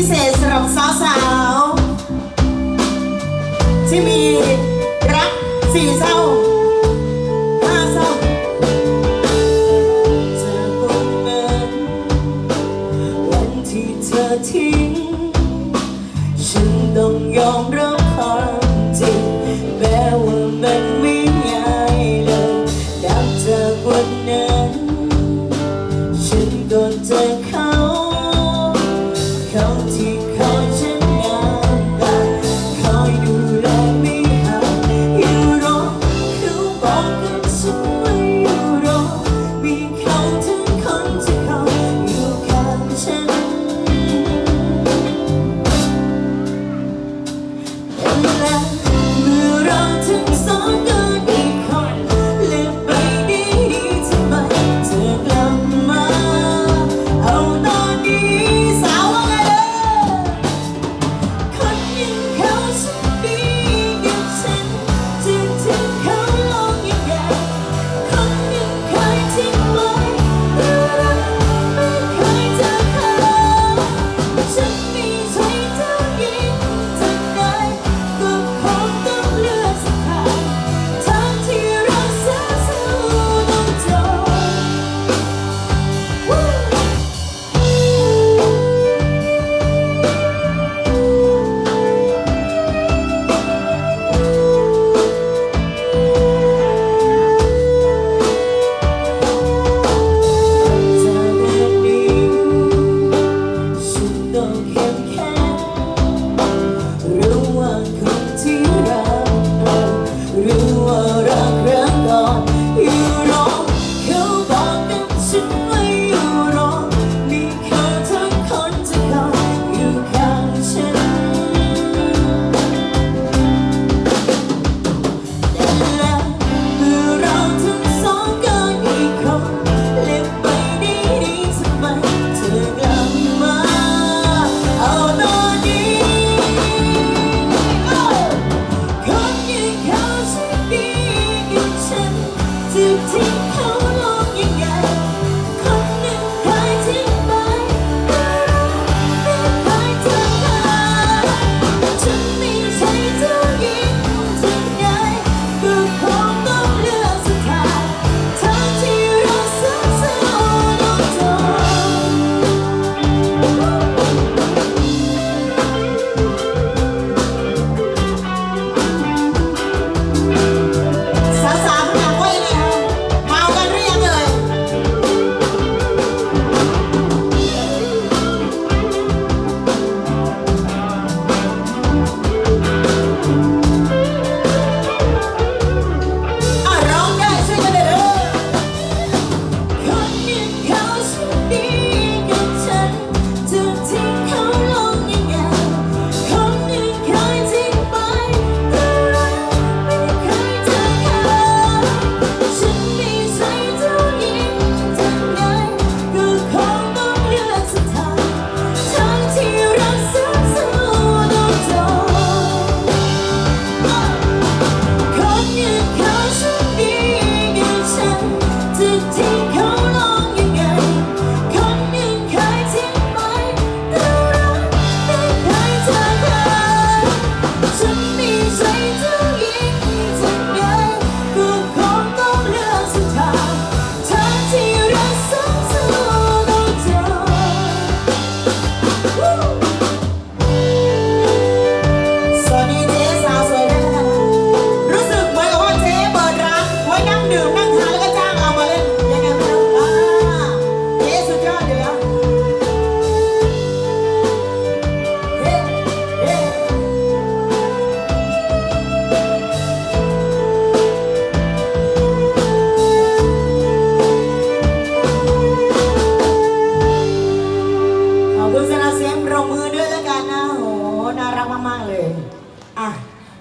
พิเศษสำหรับสาวๆที่มีรักสี่เศร้าห้าเศร้าเธอคนนั้นวันที่เธอทิ้ง ฉันต้องยอมรับ love.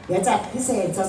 เดี๋ยวจัดพิเศษส